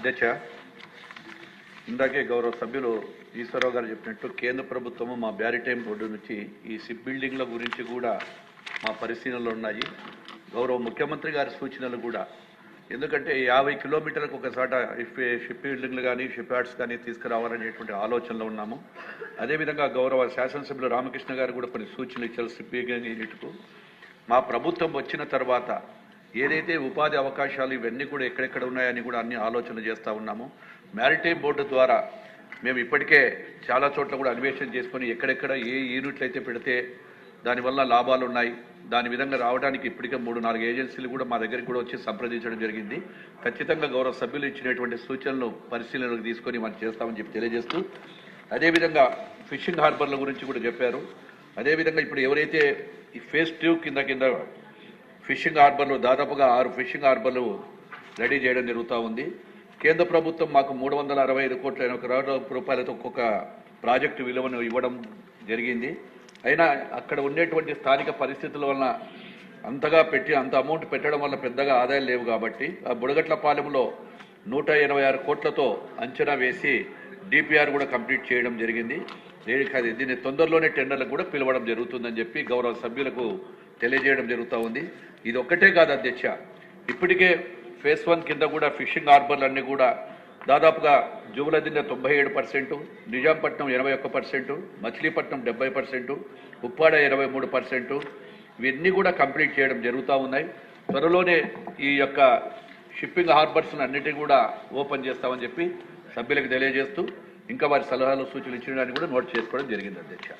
అధ్యక్ష ఇందాకే గౌరవ సభ్యులు ఈశ్వరరావు గారు చెప్పినట్టు కేంద్ర ప్రభుత్వము మా బ్యారిటైమ్ బోర్డు నుంచి ఈ షిప్ బిల్డింగ్ల గురించి కూడా మా పరిశీలనలు ఉన్నాయి. గౌరవ ముఖ్యమంత్రి గారి సూచనలు కూడా. ఎందుకంటే యాభై కిలోమీటర్లకు ఒకసాట షిప్ బిల్డింగ్లు కానీ షిప్ యార్డ్స్ కానీ తీసుకురావాలనేటువంటి ఆలోచనలో ఉన్నాము. అదేవిధంగా గౌరవ శాసనసభ్యులు రామకృష్ణ గారు కూడా కొన్ని సూచనలు ఇచ్చారు షిప్ యూనిట్కు మా ప్రభుత్వం వచ్చిన తర్వాత ఏదైతే ఉపాధి అవకాశాలు ఇవన్నీ కూడా ఎక్కడెక్కడ ఉన్నాయని కూడా అన్ని ఆలోచనలు చేస్తూ ఉన్నాము. మ్యారిటైమ్ బోర్డు ద్వారా మేము ఇప్పటికే చాలా చోట్ల కూడా అన్వేషణ చేసుకొని ఎక్కడెక్కడ ఏ యూనిట్లు అయితే పెడితే దానివల్ల లాభాలు ఉన్నాయి దాని విధంగా రావడానికి ఇప్పటికే మూడు నాలుగు ఏజెన్సీలు కూడా మా దగ్గరికి కూడా వచ్చి సంప్రదించడం జరిగింది. ఖచ్చితంగా గౌరవ సభ్యులు ఇచ్చినటువంటి సూచనలు పరిశీలనకు తీసుకొని మనం చేస్తామని చెప్పి తెలియజేస్తూ అదేవిధంగా ఫిషింగ్ హార్బర్ల గురించి కూడా చెప్పారు. అదేవిధంగా ఇప్పుడు ఎవరైతే ఈ ఫేస్ టూ కింద కింద ఫిషింగ్ హార్బర్లు దాదాపుగా ఆరు ఫిషింగ్ హార్బర్లు రెడీ చేయడం జరుగుతూ ఉంది. కేంద్ర ప్రభుత్వం మాకు మూడు వందల అరవై ఐదు కోట్ల ఎనభై కోట్ల రూపాయలతో ఒక్కొక్క ప్రాజెక్టు విలువను ఇవ్వడం జరిగింది. అయినా అక్కడ ఉండేటువంటి స్థానిక పరిస్థితుల వలన అంతగా పెట్టి అంత అమౌంట్ పెట్టడం వల్ల పెద్దగా ఆదాయం లేవు కాబట్టి ఆ బుడగట్ల పాలెంలో నూట ఎనభై ఆరు కోట్లతో అంచనా వేసి డిపిఆర్ కూడా కంప్లీట్ చేయడం జరిగింది. దీనికి దీన్ని తొందరలోనే టెండర్లకు కూడా పిలవడం జరుగుతుందని చెప్పి గౌరవ సభ్యులకు తెలియజేయడం జరుగుతూ ఉంది. ఇది ఒక్కటే కాదు అధ్యక్ష. ఇప్పటికే ఫేస్ వన్ కింద కూడా ఫిషింగ్ హార్బర్లు అన్నీ కూడా దాదాపుగా జువులదిన్న తొంభై ఏడు పర్సెంటు నిజాంపట్నం ఎనభై ఒక్క పర్సెంటు మచిలీపట్నం డెబ్బై పర్సెంటు ఉప్పాడ ఇరవై మూడు పర్సెంటు ఇవన్నీ కూడా కంప్లీట్ చేయడం జరుగుతూ ఉన్నాయి. త్వరలోనే ఈ యొక్క షిప్పింగ్ హార్బర్స్ని అన్నిటిని కూడా ఓపెన్ చేస్తామని చెప్పి సభ్యులకు తెలియజేస్తూ ఇంకా వారి సలహాలు సూచనలు ఇచ్చిన కూడా నోట్ చేసుకోవడం జరిగింది అధ్యక్ష.